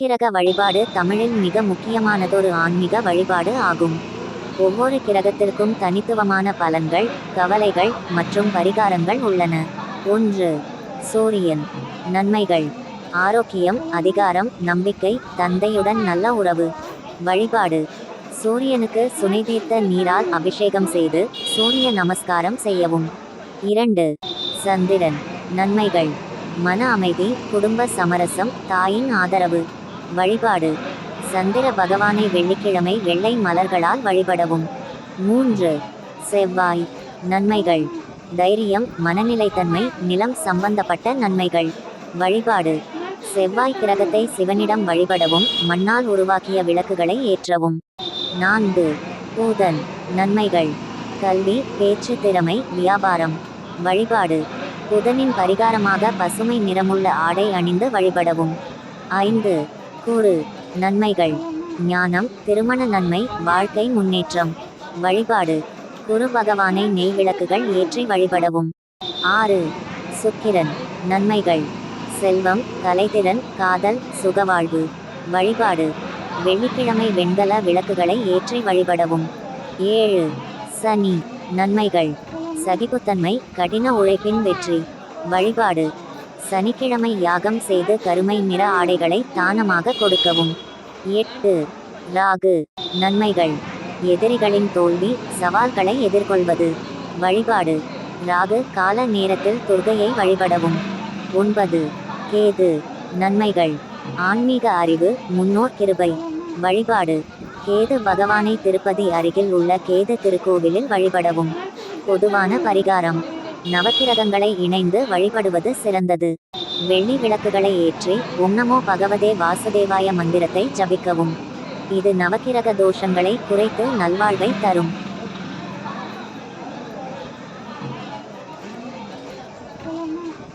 நவக்கிரக வழிபாடு தமிழில் மிக முக்கியமானதொரு ஆன்மீக வழிபாடு ஆகும். ஒவ்வொரு கிரகத்திற்கும் தனித்துவமான பலன்கள் கவலைகள் மற்றும் பரிகாரங்கள் உள்ளன. ஒன்று சூரியன். நன்மைகள். ஆரோக்கியம் அதிகாரம் நம்பிக்கை தந்தையுடன் நல்ல உறவு. வழிபாடு. சூரியனுக்கு சுனை தீர்த்த நீரால் அபிஷேகம் செய்து சூரிய நமஸ்காரம் செய்யவும். இரண்டு சந்திரன். நன்மைகள். மன அமைதி குடும்ப சமரசம் தாயின் ஆதரவு. வழிபாடு. சந்திர பகவானை வெள்ளிக்கிழமை வெள்ளை மலர்களால் வழிபடவும். மூன்று செவ்வாய் நன்மைகள். தைரியம் மனநிலைத்தன்மை நிலம் சம்பந்தப்பட்ட நன்மைகள். வழிபாடு. செவ்வாய் கிரகத்தை சிவனிடம் வழிபடவும் மண்ணால் உருவாக்கிய விளக்குகளை ஏற்றவும். நான்கு பூதன் நன்மைகள். கல்வி பேச்சு திறமை வியாபாரம். வழிபாடு. புதனின் பரிகாரமாக பசுமை நிறமுள்ள ஆடை அணிந்து வழிபடவும். ஐந்து கூறு. நன்மைகள். ஞானம் திருமண நன்மை வாழ்க்கை முன்னேற்றம். வழிபாடு. குரு பகவானை நெய் விளக்குகள் ஏற்றி வழிபடவும். ஆறு. சுக்கிரன். நன்மைகள். செல்வம் கலைத்திறன் காதல் சுகவாழ்வு. வழிபாடு. வெள்ளிக்கிழமை வெண்கல விளக்குகளை ஏற்றி வழிபடவும். ஏழு. சனி. நன்மைகள். சகிப்புத்தன்மை கடின உழைப்பின் வெற்றி. வழிபாடு. சனிக்கிழமை யாகம் செய்து கருமை நிற ஆடைகளை தானமாக கொடுக்கவும். எட்டு. ராகு. நன்மைகள். எதிரிகளின் தோல்வி சவால்களை எதிர்கொள்வது. வழிபாடு. ராகு கால நேரத்தில் துர்கையை வழிபடவும். ஒன்பது. கேது. நன்மைகள். ஆன்மீக அறிவு முன்னோர் கிருபை. வழிபாடு. கேது பகவானை திருப்பதி அருகில் உள்ள கேது திருக்கோவிலில் வழிபடவும். பொதுவான பரிகாரம். நவக்கிரகங்களை இணைந்து வழிபடுவது சிறந்தது வெள்ளி விளக்குகளை ஏற்றி உன்னமோ பகவதே வாசுதேவாய மந்திரத்தை ஜபிக்கவும் இது நவக்கிரக தோஷங்களை குறைத்து நல்வாழ்வை தரும் Thank you.